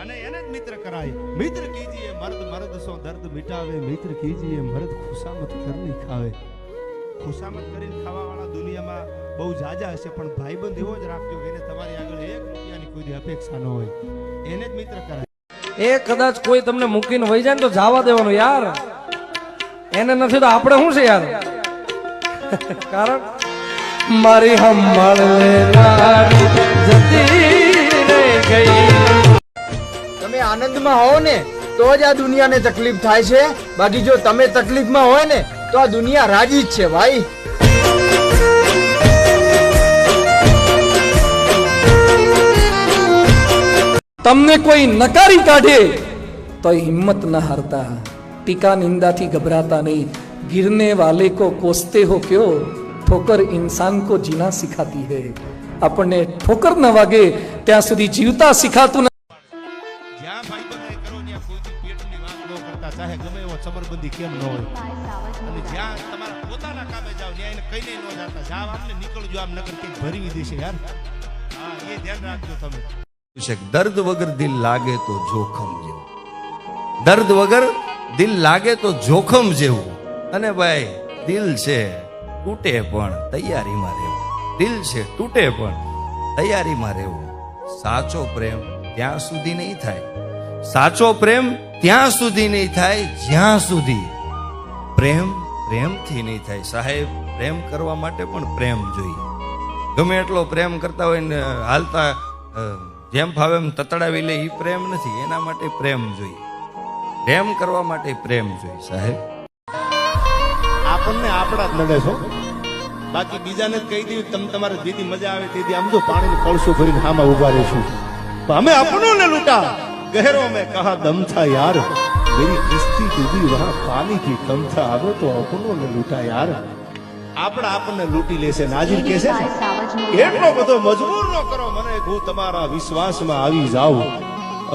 અને એને જ મિત્ર કરાય. મિત્ર કીજીએ મર્દ મર્દ સો દર્દ મિટાવે. મિત્ર કીજીએ મર્દ ખુશામત કરની ખાવે. ખુશામત કરીને ખાવા વાળા દુનિયામાં બહુ જાજા હશે, પણ ભાઈબંધ એવો જ રાખજો એને તમારી આગળ એક રૂપિયાની કોઈ અપેક્ષા ન હોય. એને જ મિત્ર કરાય. એ કદાચ કોઈ તમને મૂકીને વહી જાય ને તો જવા દેવાનું યાર. એને નથી તો આપણે શું છે યાર? કારણ મારી હમળ જતી ગઈ. આનંદમાં હોવ ને, તો જ આ દુનિયાને તકલીફ થાય છે. બાકી જો તમે તકલીફમાં હોય ને, તો આ દુનિયા રાજી જ છે ભાઈ. તમને કોઈ નકારી કાઢે, તો હિંમત ના હારતા. ટીકા નિંદાથી ગભરાતા નહીં. ગિરને વાલે કો કોસતે હો કયો? ઠોકર ઇન્સાન કો જીના સિખાતી હૈ. આપણને ઠોકર ન વાગે, ત્યાં સુધી જીવતા શીખાતું ન કરતા ચાહે ગમે એવો સમરબંધી કેમ ન હોય. અને જ્યાં તમારા પોતાના કામે જાઓ, ત્યાં એને કઈ ન જાતા જાવ આપને નીકળજો, આમ નગર કંઈક ભરવી દેશે યાર. હા, એ ધ્યાન રાખજો તમે. દર્દ વગર દિલ લાગે તો જોખમ જેવું. દર્દ વગર દિલ લાગે તો જોખમ જેવું. અને ભાઈ, દિલ છે, તૂટે પણ તૈયારીમાં રહેવું. દિલ છે, તૂટે પણ તૈયારીમાં રહેવું. સાચો પ્રેમ ત્યાં સુધી નહીં થાય. સાચો પ્રેમ ત્યાં સુધી નહીં થાય, જ્યાં સુધી પ્રેમ, પ્રેમથી નહીં થાય. સાહેબ, પ્રેમ કરવા માટે પણ પ્રેમ જોઈએ. ગમે એટલો પ્રેમ કરતા હોય ને, હાલતા જેમ ફાવે એમ તતડાવી લે એ પ્રેમ નથી. એના માટે પ્રેમ જોઈએ. પ્રેમ કરવા માટે પ્રેમ જોઈએ, સાહેબ. આપણને આપણા જ નડે છો બાકી બીજાને કહી દઉં તમે તમારે દીદી મજા આવે તેથી આમ જો પાણીનું કળશું ભરીને હામાં ઊભા રહીશું. અમે આપણું લૂટા ગહેરો મેં કહા दम था યાર मेरी किस्ती डूबी, वहां पानी की कम था હવે તો अपनों ને लूटा યાર આપણા આપણને લૂંટી લેશે નાજીર કે છે એટલો બધો મજબૂર ન કરો, મને હું તમારા વિશ્વાસમાં આવી જાઉં.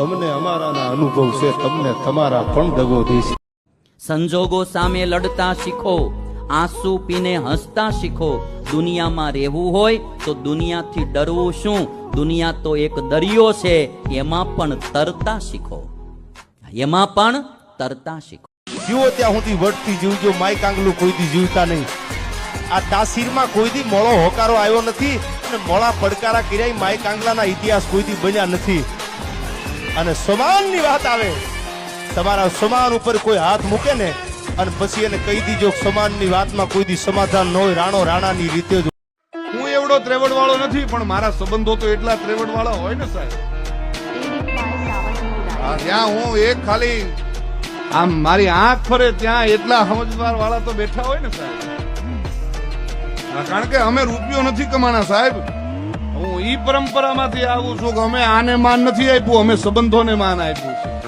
અમને અમારાના અનુભવ છે, તમને તમારા પણ દગો દેશે. સંજોગો સામે લડતા શીખો, આંસુ પીને હસતા શીખો દુનિયામાં રહેવું હોય તો દુનિયાથી ડરવું શું? દુનિયા તો એક દરિયો છે, એમાં પણ તરતા શીખો. એમાં પણ તરતા શીખો. જીવો ત્યાં સુધી વટતી જીવજો માય કોઈ દી જીવતા નહીં. આ તાસીરમાં કોઈ દી મોળો હોકારો આવ્યો નથી અને મોળા પડકારા કર્યા માય કાંગલાના ઇતિહાસ કોઈ દી બન્યા નથી. અને સમાનની વાત આવે. તમારા સમાન ઉપર કોઈ હાથ મૂકે ને અને પછી એને કહી દીજો સમાનની વાતમાં કોઈ દી સમાધાન ન હોય. રાણો રાણાની રીતે જ હું એવડો ત્રેવડ વાળો નથી, પણ મારા સંબંધો તો એટલા ત્રેવડ વાળા હોય ને સાહેબ. ત્યાં હું એક ખાલી આમ મારી આંખ ફરે ત્યાં એટલા સમજદાર વાળા તો બેઠા હોય ને સાહેબ. કારણ કે અમે રૂપિયો નથી કમાણા સાહેબ. હું ઈ પરંપરામાંથી આવું છું કે અમે આને માન નથી આપ્યું, અમે સંબંધોને માન આપ્યું છે.